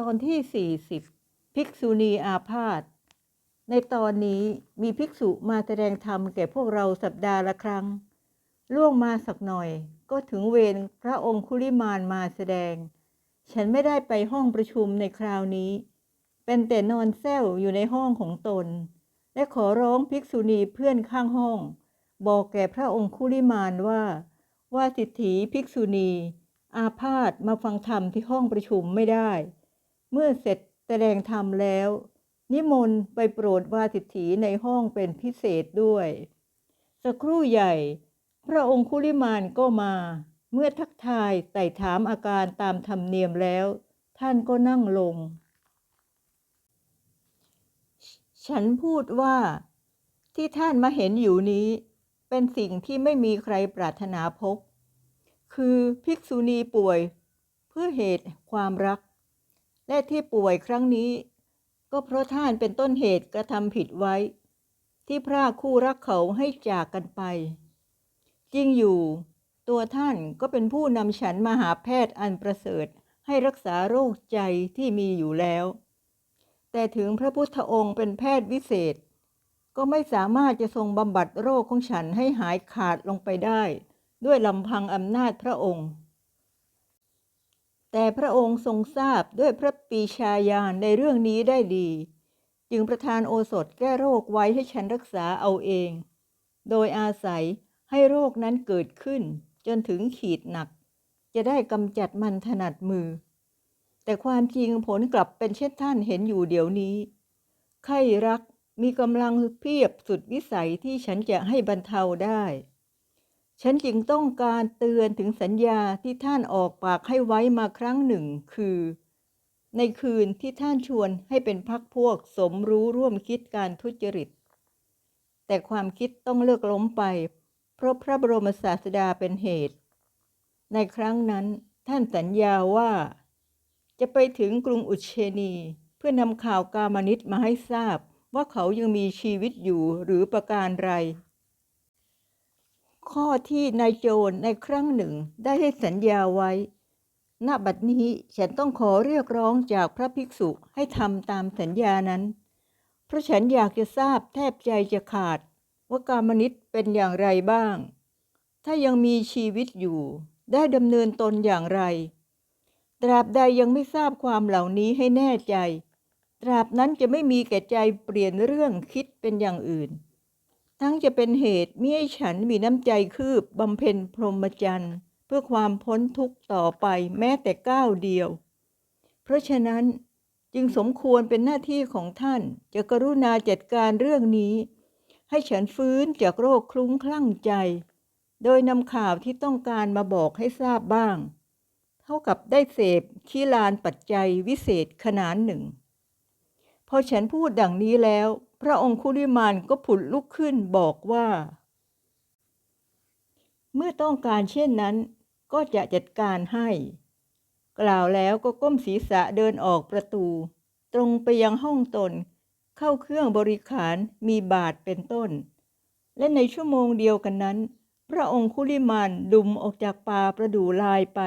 ตอนที่ 40 ภิกษุณีอาพาธ ในตอนนี้มีภิกษุมาแสดงธรรมแก่พวกเราสัปดาห์ละครั้ง ล่วงมาสักหน่อยก็ถึงเวรพระองคุลิมานมาแสดง ฉันไม่ได้ไปห้องประชุมในคราวนี้ เป็นแต่นอนแซวอยู่ในห้องของตน และขอร้องภิกษุณีเพื่อนข้างห้อง บอกแก่พระองคุลิมานว่า ว่าสิทธิภิกษุณี อาพาธมาฟังธรรมที่ห้องประชุมไม่ได้ เมื่อเสร็จแสดงธรรมแล้ว นิมนต์ไปโปรดวาสิทธิในห้องเป็นพิเศษด้วย สักครู่ใหญ่ พระองคุลิมานก็มา เมื่อทักทายไต่ถามอาการตามธรรมเนียมแล้ว ท่านก็นั่งลง ฉันพูดว่าที่ท่านมาเห็นอยู่นี้ เป็นสิ่งที่ไม่มีใครปรารถนาพบ คือภิกษุณีป่วย เพื่อเหตุความรัก และที่ป่วยครั้งนี้ ก็เพราะท่านเป็นต้นเหตุกระทำผิดไว้ ที่พรากคู่รักเขาให้จากกันไป จริงอยู่ ตัวท่านก็เป็นผู้นำฉันมาหาแพทย์อันประเสริฐให้รักษาโรคใจที่มีอยู่แล้ว แต่ถึงพระพุทธองค์เป็นแพทย์วิเศษ ก็ไม่สามารถจะทรงบำบัดโรคของฉันให้หายขาดลงไปได้ ด้วยลำพังอำนาจพระองค์ แต่พระองค์ทรงทราบด้วยพระปีชาญาณในเรื่องนี้ได้ดี จึงประทานโอสถแก้โรคไว้ให้ฉันรักษาเอาเอง โดยอาศัยให้โรคนั้นเกิดขึ้น จนถึงขีดหนัก จะได้กำจัดมันถนัดมือ แต่ความจริงผลกลับเป็นเช่นท่านเห็นอยู่เดี๋ยวนี้ ไข้รักมีกำลังเพียบสุดวิสัยที่ฉันจะให้บรรเทาได้ ฉันจึงต้องการเตือนถึงสัญญาที่ท่านออกปากให้ไว้มาครั้งหนึ่ง คือ ในคืนที่ท่านชวนให้เป็นพักพวกสมรู้ร่วมคิดการทุจริต แต่ความคิดต้องเลิกล้มไป เพราะพระบรมศาสดาเป็นเหตุ ในครั้งนั้นท่านสัญญาว่า จะไปถึงกรุงอุเชนี เพื่อนำข่าวกามนิตมาให้ทราบว่าเขายังมีชีวิตอยู่หรือประการไร ข้อที่นายโจรในครั้งหนึ่งได้ให้สัญญาไว้ ณ บัดนี้ฉันต้องขอเรียกร้องจากพระภิกษุให้ทำตามสัญญานั้น เพราะฉันอยากจะทราบแทบใจจะขาด ว่ากามนิตเป็นอย่างไรบ้าง ถ้ายังมีชีวิตอยู่ ได้ดำเนินตนอย่างไร ตราบใดยังไม่ทราบความเหล่านี้ให้แน่ใจ ตราบนั้นจะไม่มีแก่ใจเปลี่ยนเรื่องคิดเป็นอย่างอื่น ทั้งจะเป็นเหตุมิให้ฉันมีน้ำใจคืบบำเพ็ญพรหมจรรย์ เพื่อความพ้นทุกข์ต่อไปแม้แต่ก้าวเดียว เพราะฉะนั้นจึงสมควรเป็นหน้าที่ของท่านจะกรุณาจัดการเรื่องนี้ ให้ฉันฟื้นจากโรคคลุ้งคลั่งใจ โดยนำข่าวที่ต้องการมาบอกให้ทราบบ้าง เท่ากับได้เสพขี้ลานปัจจัยวิเศษขนานหนึ่ง พอฉันพูดดังนี้แล้ว พระองคุลิมานก็ผุดลุกขึ้นบอกว่า เมื่อต้องการเช่นนั้น ก็จะจัดการให้ กล่าวแล้วก็ก้มศีรษะเดินออกประตู ตรงไปยังห้องตน เข้าเครื่องบริขารมีบาทเป็นต้น และในชั่วโมงเดียวกันนั้น พระองคุลิมานดุมออกจากป่าประดูลายไป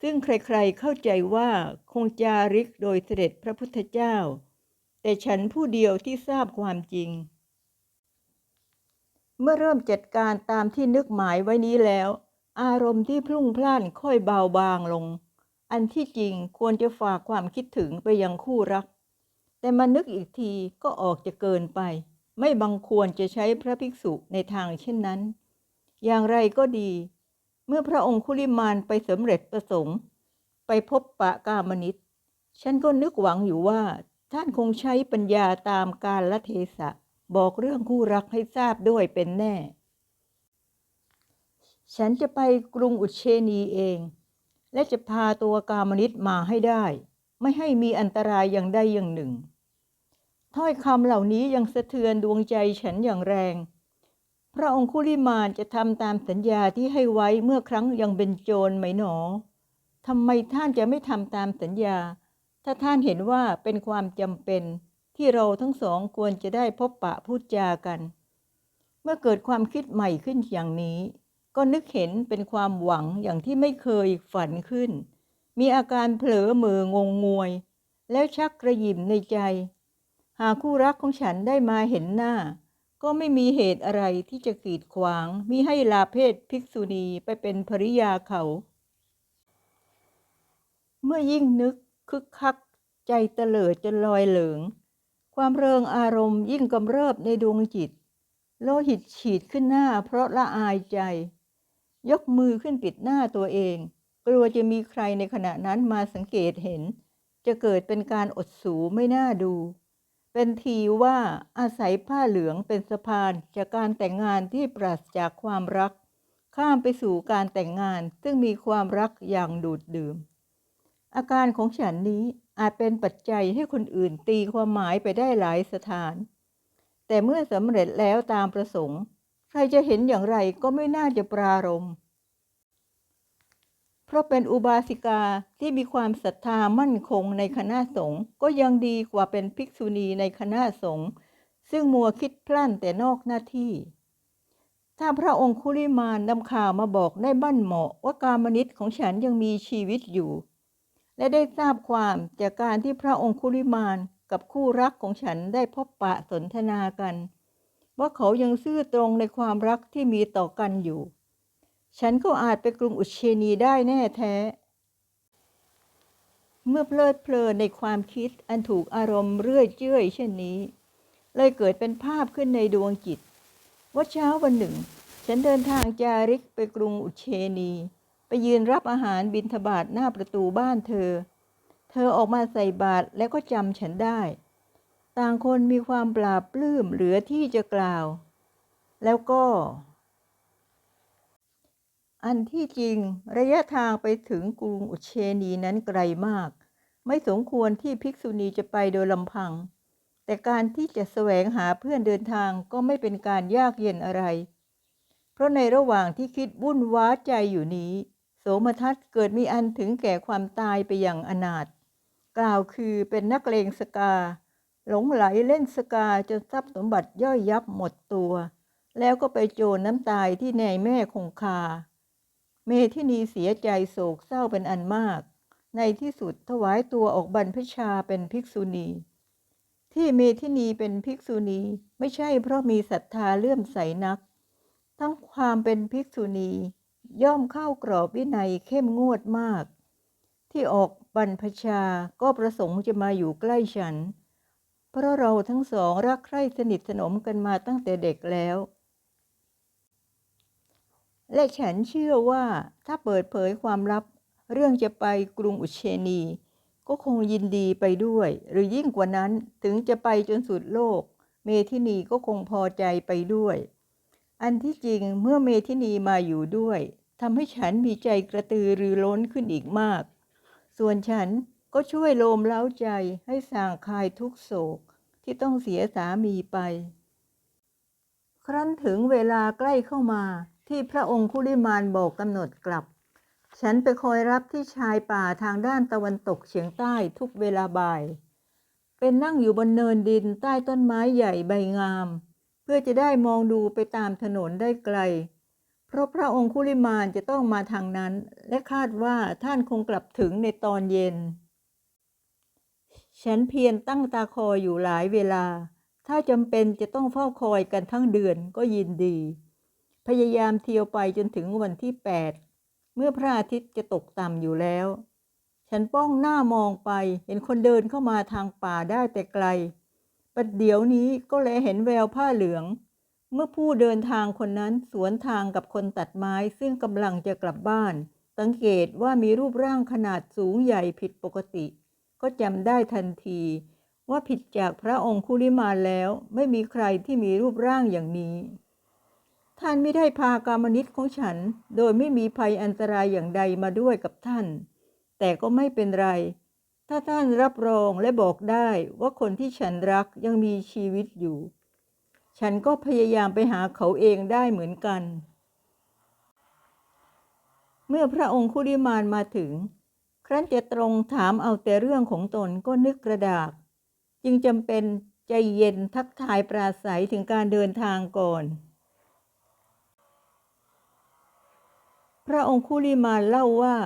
ซึ่งใครๆเข้าใจว่าคงจาริกโดยเสด็จพระพุทธเจ้า แต่ฉันผู้เดียวที่ทราบความจริง เมื่อเริ่มจัดการตามที่นึกหมายไว้นี้แล้ว อารมณ์ที่พลุ่งพล่านค่อยเบาบางลง อันที่จริงควรจะฝากความคิดถึงไปยังคู่รัก แต่มานึกอีกทีก็ออกจะเกินไป ไม่บังควรจะใช้พระภิกษุในทางเช่นนั้น อย่างไรก็ดี เมื่อพระองคุลิมานไปสำเร็จประสงค์ ไปพบปะกามนิตฉันก็นึกหวังอยู่ว่า ท่านคงใช้ปัญญาตามกาลเทศะ บอกเรื่องคู่รักให้ทราบด้วยเป็นแน่ ฉันจะไปกรุงอุเชนีเอง และจะพาตัวกามนิตมาให้ได้ ไม่ให้มีอันตรายอย่างใดอย่างหนึ่ง ถ้อยคำเหล่านี้ยังสะเทือนดวงใจฉันอย่างแรง พระองคุลิมานจะทำตามสัญญาที่ให้ไว้เมื่อครั้งยังเป็นโจรไหมหนอทำไมท่านจะไม่ทำตามสัญญา ถ้าท่านเห็นว่าเป็นความจำเป็นที่เราทั้งสองควรจะได้พบปะพูดจากัน เมื่อเกิดความคิดใหม่ขึ้นอย่างนี้ ก็นึกเห็นเป็นความหวังอย่างที่ไม่เคยฝันขึ้น มีอาการเผลอมืองงงวย แล้วชักกระยิมในใจ หากคู่รักของฉันได้มาเห็นหน้า ก็ไม่มีเหตุอะไรที่จะกีดขวางมิให้ลาเพศภิกษุณีไปเป็นภริยาเขา เมื่อยิ่งนึก คึกคักใจเตลิดจนลอยเหลิงความเริงอารมณ์ยิ่งกำเริบในดวงจิต โลหิตฉีดขึ้นหน้าเพราะละอายใจ ยกมือขึ้นปิดหน้าตัวเอง กลัวจะมีใครในขณะนั้นมาสังเกตเห็น จะเกิดเป็นการอดสูไม่น่าดู เป็นทีว่าอาศัยผ้าเหลืองเป็นสะพานจากการแต่งงานที่ปราศจากความรัก ข้ามไปสู่การแต่งงานซึ่งมีความรักอย่างดูดดื่ม อาการของฉันนี้อาจเป็นปัจจัยให้คนอื่นตีความหมายไปได้หลายสถาน แต่เมื่อสำเร็จแล้วตามประสงค์ ใครจะเห็นอย่างไรก็ไม่น่าจะปรารมเพราะเป็นอุบาสิกาที่มีความศรัทธามั่นคงในคณะสงฆ์ก็ยังดีกว่าเป็นภิกษุณีในคณะสงฆ์ซึ่งมัวคิดพลั้นแต่นอกหน้าที่ ถ้าพระองค์คุลิมานนำข่าวมาบอกได้บั้นเหมาะว่ากามนิตของฉันยังมีชีวิตอยู่ และได้ทราบความจากการที่พระองคุลิมานกับคู่รักของฉันได้พบปะสนทนากัน ว่าเขายังซื่อตรงในความรักที่มีต่อกันอยู่ ฉันก็อาจไปกรุงอุเชนีได้แน่แท้ เมื่อเพลิดเพลินในความคิดอันถูกอารมณ์เรื่อยเจื่อยเช่นนี้ เลยเกิดเป็นภาพขึ้นในดวงจิต ว่าเช้าวันหนึ่ง ฉันเดินทางจาริกไปกรุงอุเชนี ไปยืนรับอาหารบิณฑบาตหน้าประตูบ้านเธอ เธอออกมาใส่บาตรแล้วก็จำฉันได้ ต่างคนมีความปราบปลื้มเหลือที่จะกล่าว แล้วก็ อันที่จริงระยะทางไปถึงกรุงอุเชนีนั้นไกลมาก ไม่สมควรที่ภิกษุณีจะไปโดยลำพัง แต่การที่จะแสวงหาเพื่อนเดินทางก็ไม่เป็นการยากเย็นอะไรเพราะในระหว่างที่คิดวุ่นว้าใจอยู่นี้ โสมทัศน์เกิดมีอันถึงแก่ความตายไปอย่างอนาถกล่าวคือเป็นนักเลงสกา หลงไหลเล่นสกาจนทรัพย์สมบัติย่อยยับหมดตัว แล้วก็ไปโจรน้ำตายที่ในแม่คงคา เมทินีเสียใจโศกเศร้าเป็นอันมาก ในที่สุดถวายตัวออกบรรพชาเป็นภิกษุณี ที่เมทินีเป็นภิกษุณีไม่ใช่เพราะมีศรัทธาเลื่อมใสนัก ทั้งความเป็นภิกษุณี ย่อมเข้ากรอบวินัยเข้มงวดมาก ที่ออกบรรพชาก็ประสงค์จะมาอยู่ใกล้ฉัน เพราะเราทั้งสองรักใคร่สนิทสนมกันมาตั้งแต่เด็กแล้ว และฉันเชื่อว่าถ้าเปิดเผยความลับเรื่องจะไปกรุงอุเชนี ก็คงยินดีไปด้วย หรือยิ่งกว่านั้นถึงจะไปจนสุดโลก เมทินีก็คงพอใจไปด้วย อันที่จริงเมื่อเมทินีมาอยู่ด้วยทำให้ฉันมีใจกระตือรือร้นขึ้นอีกมาก ส่วนฉันก็ช่วยโลมเล้าใจให้สางคลายทุกโศกที่ต้องเสียสามีไป ครั้นถึงเวลาใกล้เข้ามาที่พระองค์คุลิมานบอกกำหนดกลับ ฉันไปคอยรับที่ชายป่าทางด้านตะวันตกเฉียงใต้ทุกเวลาบ่าย เป็นนั่งอยู่บนเนินดินใต้ต้นไม้ใหญ่ใบงาม พื่อจะได้มองดูไปตามถนนได้ไกล เพราะพระองคุลิมานจะต้องมาทางนั้น และคาดว่าท่านคงกลับถึงในตอนเย็น ฉันเพียรตั้งตาคอยอยู่หลายเวลา ถ้าจำเป็นจะต้องเฝ้าคอยกันทั้งเดือนก็ยินดี พยายามเที่ยวไปจนถึงวันที่ 8 เมื่อพระอาทิตย์จะตกต่ำอยู่แล้ว ฉันป้องหน้ามองไปเห็นคนเดินเข้ามาทางป่าได้แต่ไกล ประเดี๋ยวนี้ก็แลเห็นแววผ้าเหลือง เมื่อผู้เดินทางคนนั้นสวนทางกับคนตัดไม้ซึ่งกำลังจะกลับบ้าน สังเกตว่ามีรูปร่างขนาดสูงใหญ่ผิดปกติ ก็จำได้ทันที ว่าผิดจากพระองค์คุลิมาแล้วไม่มีใครที่มีรูปร่างอย่างนี้ ท่านไม่ได้พากามนิตของฉัน โดยไม่มีภัยอันตรายอย่างใดมาด้วยกับท่าน แต่ก็ไม่เป็นไร ถ้าท่านรับรองและบอกได้ว่าคนที่ฉันรักยังมีชีวิตอยู่ ฉันก็พยายามไปหาเขาเองได้เหมือนกัน เมื่อพระองค์คุลิมานมาถึง ครั้นจะตรงถามเอาแต่เรื่องของตนก็นึกกระดาก จึงจำเป็นใจเย็นทักทายปราศัยถึงการเดินทางก่อน พระองค์คุลิมานเล่าว่า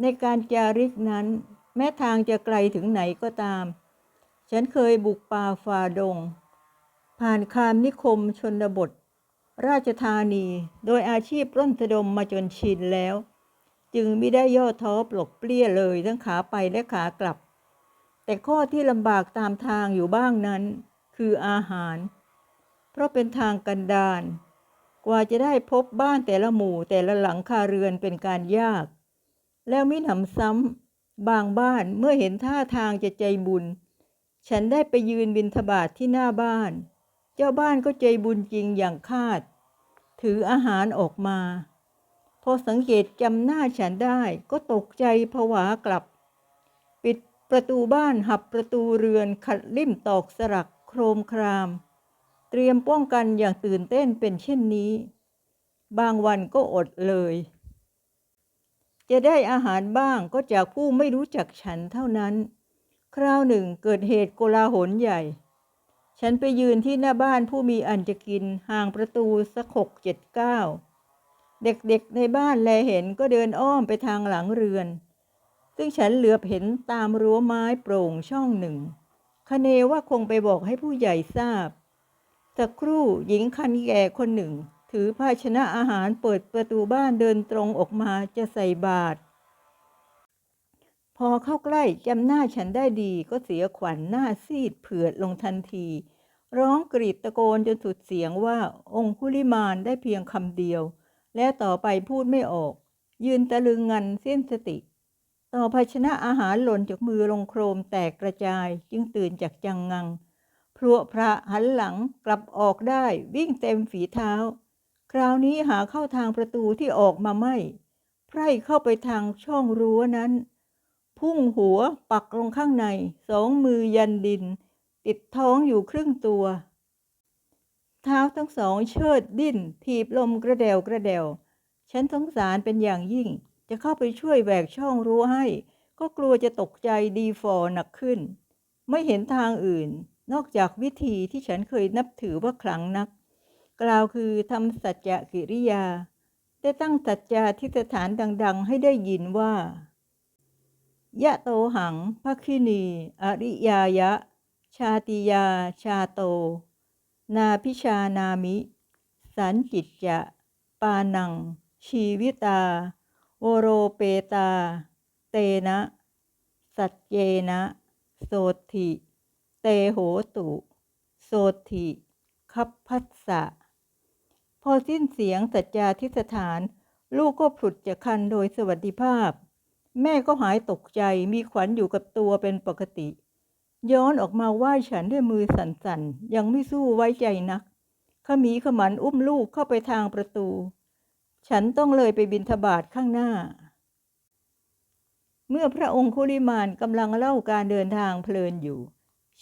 ในการจาริกนั้น แม้ทางจะไกลถึงไหนก็ตาม ฉันเคยบุกป่าฝ่าดง ผ่านคามนิคมชนบท ราชธานีโดยอาชีพปล้นสะดมมาจนชินแล้ว จึงไม่ได้ย่อท้อปลกเปลี้ยเลยทั้งขาไปและขากลับ แต่ข้อที่ลำบากตามทางอยู่บ้างนั้น คืออาหาร เพราะเป็นทางกันดารกว่าจะได้พบบ้านแต่ละหมู่แต่ละหลังคาเรือนเป็นการยาก แล้วมิหนำซ้ำ บางบ้านเมื่อเห็นท่าทางจะใจบุญ ฉันได้ไปยืนบินทบาทที่หน้าบ้าน เจ้าบ้านก็ใจบุญจริงอย่างคาด ถืออาหารออกมา พอสังเกตจำหน้าฉันได้ก็ตกใจผวากลับ ปิดประตูบ้านหับประตูเรือนขัดลิ่มตอกสลักโครมคราม เตรียมป้องกันอย่างตื่นเต้นเป็นเช่นนี้ บางวันก็อดเลย จะได้อาหารบ้างก็จากผู้ไม่รู้จักฉันเท่านั้น คราวหนึ่งเกิดเหตุโกลาหลใหญ่ ฉันไปยืนที่หน้าบ้านผู้มีอันจะกินห่างประตูสักหกเจ็ดเก้าเด็กๆในบ้านแลเห็นก็เดินอ้อมไปทางหลังเรือน ซึ่งฉันเหลือบเห็นตามรั้วไม้โปร่งช่องหนึ่งคเนว่าคงไปบอกให้ผู้ใหญ่ทราบ สักครู่หญิงคันแก่คนหนึ่ง ถือภาชนะอาหารเปิดประตูบ้านเดินตรงออกมาจะใส่บาตรพอเข้าใกล้จำหน้าฉันได้ดีก็เสียขวัญหน้าซีดเผือดลงทันที ร้องกรีดตะโกนจนสุดเสียงว่าองคุลิมานได้เพียงคำเดียว และต่อไปพูดไม่ออก ยืนตะลึงงันเส้นสติ ต่อภาชนะอาหารหล่นจากมือลงโครมแตกกระจายจึงตื่นจากจังงังพรวพระหันหลังกลับออกได้วิ่งเต็มฝีเท้า คราวนี้หาเข้าทางประตูที่ออกมาไม่ ไพร่เข้าไปทางช่องรั้วนั้น พุ่งหัวปักลงข้างใน สองมือยันดิน ติดท้องอยู่ครึ่งตัว เท้าทั้งสองเชิดดิ้น ถีบลมกระเดวกระเดวฉันสงสารเป็นอย่างยิ่ง จะเข้าไปช่วยแหวกช่องรั้วให้ ก็กลัวจะตกใจดีฟอหนักขึ้น ไม่เห็นทางอื่น นอกจากวิธีที่ฉันเคยนับถือว่าขลังนัก กล่าวคือทำสัจจะกิริยา ได้ตั้งสัจจาที่สถานดัง ๆ ให้ได้ยินว่า ยะโตหังภคินี อริยายะ ชาติยา ชาโต นาพิชานามิ สันจิตจะ ปานัง ชีวิตา โอโรเปตา เตนะ สัจเจนะ โสถิเตโหตุ โสถิคัพพัสสะ พอสิ้นเสียงสัจจาทิสถาน ลูกก็ผุดจากคันโดยสวัสดิภาพ แม่ก็หายตกใจมีขวัญอยู่กับตัวเป็นปกติ ย้อนออกมาไหว้ฉันด้วยมือสั่นๆ ยังไม่สู้ไว้ใจนักขมีขมันอุ้มลูกเข้าไปทางประตู ฉันต้องเลยไปบินทบาทข้างหน้า เมื่อพระองค์คุลิมานกำลังเล่าการเดินทางเพลินอยู่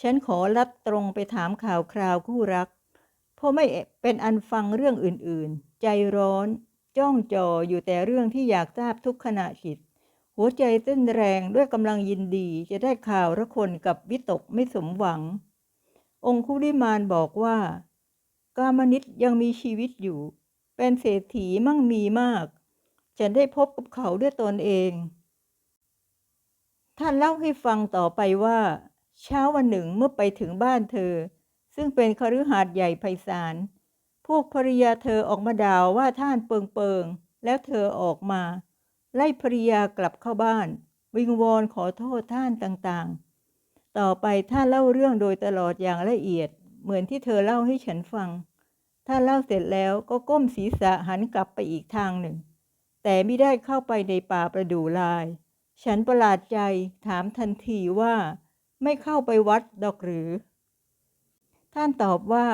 ฉันขอลัดตรงไปถามข่าวคราวคู่รัก พราะไม่เป็นอันฟังเรื่องอื่นๆ ใจร้อนจ้องจออยู่แต่เรื่องที่อยากทราบทุกขณะจิต หัวใจเต้นแรงด้วยกำลังยินดีจะได้ข่าวระคนกับวิตกไม่สมหวัง องคุลิมานบอกว่า กามนิตยังมีชีวิตอยู่ เป็นเศรษฐีมั่งมีมาก ฉันได้พบกับเขาด้วยตนเอง ท่านเล่าให้ฟังต่อไปว่า เช้าวันหนึ่งเมื่อไปถึงบ้านเธอ ซึ่งเป็นคฤหาสน์ใหญ่ไพศาล พวกภริยาเธอออกมาด่าว่าท่านเปิงเปิงๆแล้วเธอออกมา ไล่ภริยากลับเข้าบ้าน วิงวอนขอโทษท่านต่างๆ ต่อไปท่านเล่าเรื่องโดยตลอดอย่างละเอียด เหมือนที่เธอเล่าให้ฉันฟัง ท่านเล่าเสร็จแล้วก็ก้มศีรษะหันกลับไปอีกทางหนึ่ง แต่ไม่ได้เข้าไปในป่าประดู่ลาย ฉันประหลาดใจถามทันทีว่า ไม่เข้าไปวัดดอกหรือ ท่านตอบว่า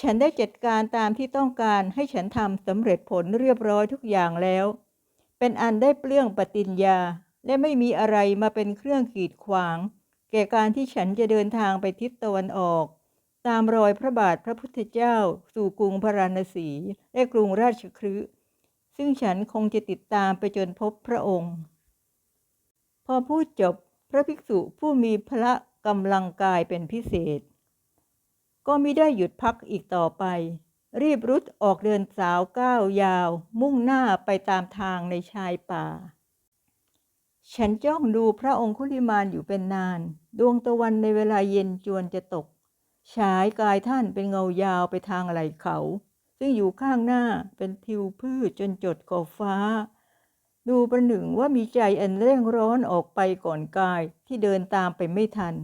ฉันได้จัดการตามที่ต้องการให้ฉันทำสำเร็จผลเรียบร้อยทุกอย่างแล้ว เป็นอันได้เปลื้องปฏิญญา และไม่มีอะไรมาเป็นเครื่องกีดขวาง แก่การที่ฉันจะเดินทางไปทิศตะวันออก ตามรอยพระบาทพระพุทธเจ้า สู่กรุงพาราณสีและกรุงราชคฤห์ซึ่งฉันคงจะติดตามไปจนพบพระองค์ พอพูดจบพระภิกษุผู้มีพละกำลังกายเป็นพิเศษ ก็ไม่ได้หยุดพักอีกต่อไป รีบรุดออกเดินสาวก้าวยาว มุ่งหน้าไปตามทางในชายป่า ฉันจ้องดูพระองคุลิมานอยู่เป็นนาน ดวงตะวันในเวลาเย็นจวนจะตก ฉายกายท่านเป็นเงายาวไปทางไหล่เขา ซึ่งอยู่ข้างหน้าเป็นทิวพืชจนจดขอบฟ้า ดูประหนึ่งว่ามีใจอันเร่งร้อนออกไปก่อนกายที่เดินตามไปไม่ทัน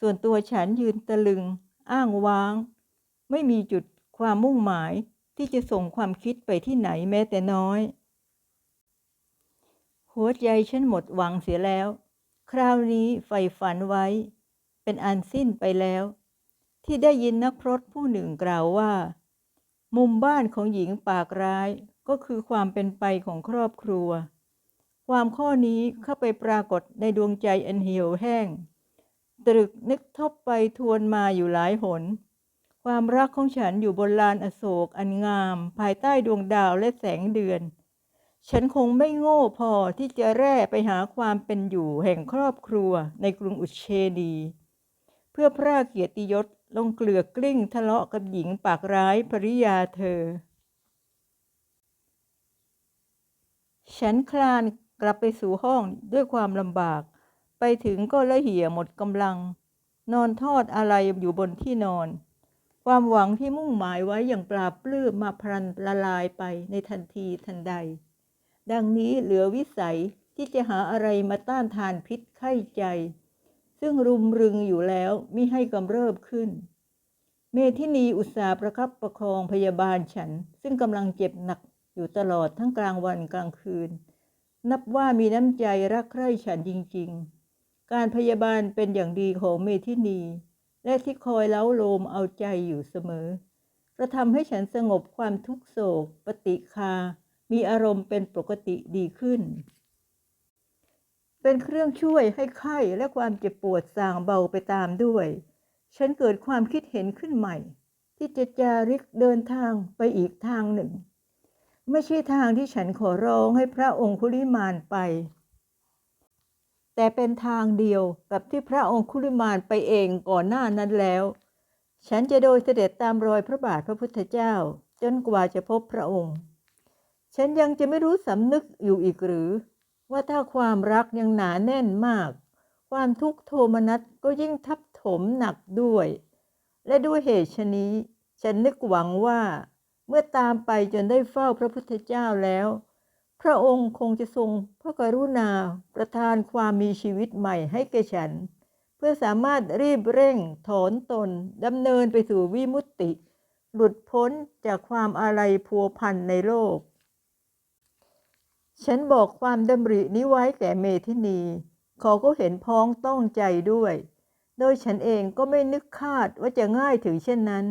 ส่วนตัวฉันยืนตะลึง อ้างว้าง ไม่มีจุดความมุ่งหมายที่จะส่งความคิดไปที่ไหนแม้แต่น้อย หัวใจฉันหมดหวังเสียแล้ว คราวนี้ใฝ่ฝันไว้ เป็นอันสิ้นไปแล้ว ที่ได้ยินนักพรตผู้หนึ่งกล่าวว่า มุมบ้านของหญิงปากร้ายก็คือความเป็นไปของครอบครัว ความข้อนี้เข้าไปปรากฏในดวงใจอันเหี่ยวแห้ง ตรึกนึกทบไปทวนมาอยู่หลายหน ความรักของฉันอยู่บนลานอโศกอันงาม ภายใต้ดวงดาวและแสงเดือน ฉันคงไม่โง่พอที่จะแร่ไปหาความเป็นอยู่แห่งครอบครัวในกรุงอุเชนีเพื่อพระเกียรติยศลงเกลือกกลิ้งทะเลาะกับหญิงปากร้ายภริยาเธอ ฉันคลานกลับไปสู่ห้องด้วยความลำบาก ไปถึงก็ละเหี่ยหมดกำลัง นอนทอดอะไรอยู่บนที่นอน ความหวังที่มุ่งหมายไว้อย่างปราบปลื้มมาพลันละลายไปในทันทีทันใด ดังนี้เหลือวิสัยที่จะหาอะไรมาต้านทานพิษไข้ใจ ซึ่งรุมรึงอยู่แล้วมิให้กำเริบขึ้น เมทินีอุตสาประคับประคองพยาบาลฉัน ซึ่งกำลังเจ็บหนักอยู่ตลอดทั้งกลางวันกลางคืน นับว่ามีน้ำใจรักใคร่ฉันจริง ๆ การพยาบาลเป็นอย่างดีของเมทินี และที่คอยเล้าโลมเอาใจอยู่เสมอกระทำให้ฉันสงบความทุกโศก ปฏิคา มีอารมณ์เป็นปกติดีขึ้น เป็นเครื่องช่วยให้ไข้และความเจ็บปวดสางเบาไปตามด้วย ฉันเกิดความคิดเห็นขึ้นใหม่ ที่จะจาริกเดินทางไปอีกทางหนึ่ง ไม่ใช่ทางที่ฉันขอร้องให้พระองคุลิมานไป แต่เป็นทางเดียวกับที่พระองคุลิมานไปเองก่อนหน้านั้นแล้ว ฉันจะโดยเสด็จตามรอยพระบาทพระพุทธเจ้า จนกว่าจะพบพระองค์ ฉันยังจะไม่รู้สำนึกอยู่อีกหรือ ว่าถ้าความรักยังหนาแน่นมาก ความทุกข์โทมนัสก็ยิ่งทับถมหนักด้วย และด้วยเหตุชนี้ ฉันนึกหวังว่า เมื่อตามไปจนได้เฝ้าพระพุทธเจ้าแล้ว พระองค์คงจะทรงพระกรุณาประทานความมีชีวิตใหม่ให้แก่ฉัน เพื่อสามารถรีบเร่งถอนตนดำเนินไปสู่วิมุตติ หลุดพ้นจากความอาลัยพัวพันในโลก ฉันบอกความดำรินี้ไว้แก่เมทินีเขาก็เห็นพ้องต้องใจด้วย โดยฉันเองก็ไม่นึกคาดว่าจะง่ายถึงเช่นนั้น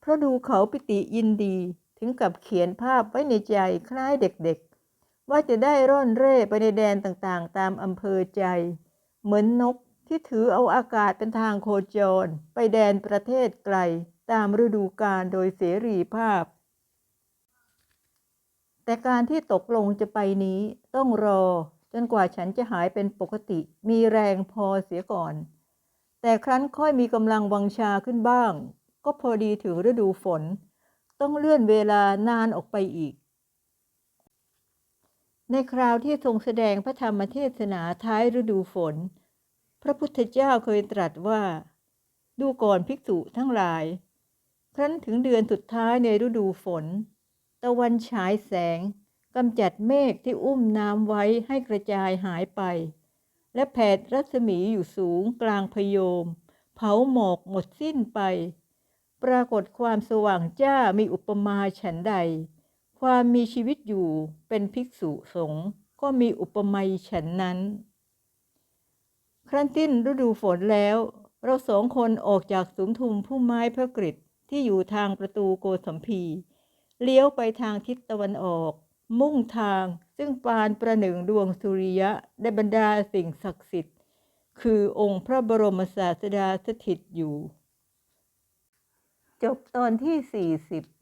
เพราะดูเขาปิติยินดี ถึงกับเขียนภาพไว้ในใจคล้ายเด็กๆ ว่าจะได้ร่อนเร่ไปในแดนต่างๆ ตามอำเภอใจ เหมือนนกที่ถือเอาอากาศเป็นทางโคจร ไปแดนประเทศไกล ตามฤดูกาลโดยเสรีภาพ แต่การที่ตกลงจะไปนี้ต้องรอจนกว่าฉันจะหายเป็นปกติ มีแรงพอเสียก่อน แต่ครั้นค่อยมีกำลังวังชาขึ้นบ้าง ก็พอดีถึงฤดูฝน ต้องเลื่อนเวลานานออกไปอีก ในคราวที่ทรงแสดงพระธรรมเทศนาท้ายฤดูฝน พระพุทธเจ้าเคยตรัสว่า ดูก่อนภิกษุทั้งหลาย ครั้นถึงเดือนสุดท้ายในฤดูฝน ตะวันฉายแสงกำจัดเมฆที่อุ้มน้ำไว้ให้กระจายหายไป และแผดรัศมีอยู่สูงกลางพยม เผาหมอกหมดสิ้นไป ปรากฏความสว่างจ้ามีอุปมาฉันใด ความมีชีวิตอยู่เป็นภิกษุสงฆ์ก็มีอุปมาฉันนั้น ครั้นสิ้นฤดูฝนแล้ว เราสองคนออกจากสุมทุมผู้ไม้พระกฤษที่อยู่ทางประตูโกสัมพีเลี้ยวไปทางทิศตะวันออก มุ่งทางซึ่งปานประหนึ่งดวงสุริยะได้บรรดาสิ่งศักดิ์สิทธิ์ คือองค์พระบรมศาสดาสถิตอยู่ จบตอนที่ 40